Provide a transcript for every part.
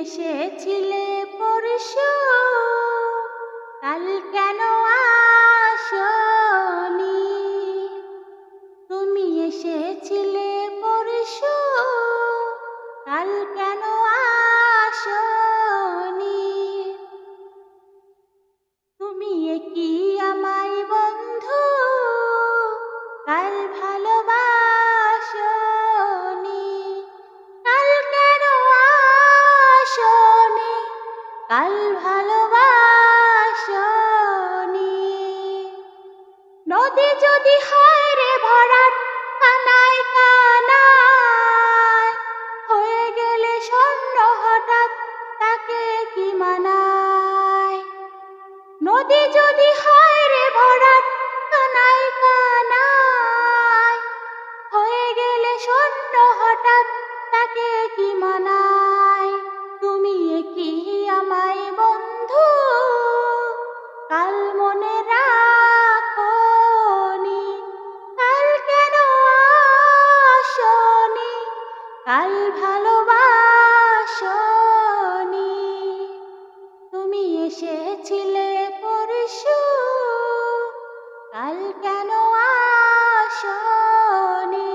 এসেছিলে পরশু। কাল কেন আসনি নদী যদি হয় রে ভরাট কানায় কানায় হয়ে গেলে স্বর্ণ হঠাৎ, তাকে কি মানায়? নদী যদি হয় রে ভরাট কানায় কানায় হয়ে গেলে স্বর্ণ হঠাৎ, তাকে কি মানায়? কাল ভালোবাসনি। তুমি এসেছিলে পরশু। কাল কেন আসনি?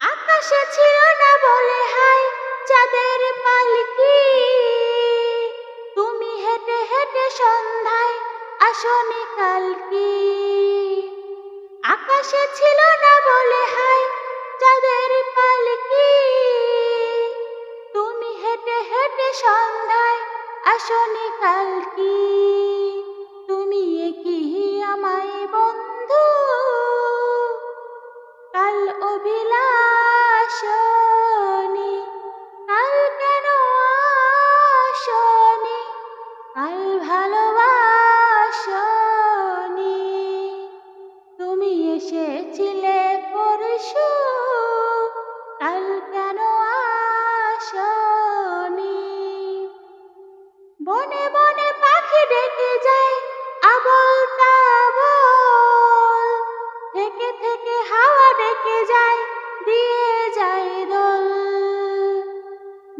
আকাশে ছিল না বলে হাই চাঁদের পালকি। তুমি হেঁটে হেঁটে সন্ধ্যায় আসনি কালকি। আকাশে ছিল না বলে হাই চাঁদের পালকি। তুমি হেঁটে হেঁটে সন্ধ্যায় আসনি কালকি। তুমি কি আমায় বন্ধু। কাল অভিলাষনি বনে বনে পাখি ডেকে যায়, আবল তাবল। থেকে থেকে হাওয়া ডেকে যায়, দিয়ে যায় দোল।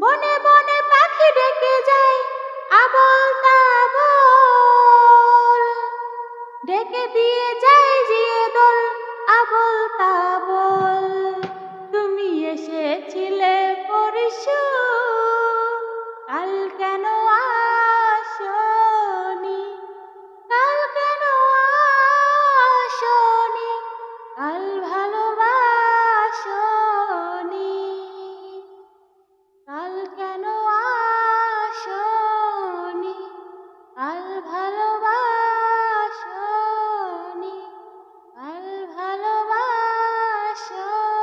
বনে বনে পাখি ডেকে যায়, আবল তাবল। ডেকে দিয়ে যায় জিয়ে দোল, আবল তাবল। কেন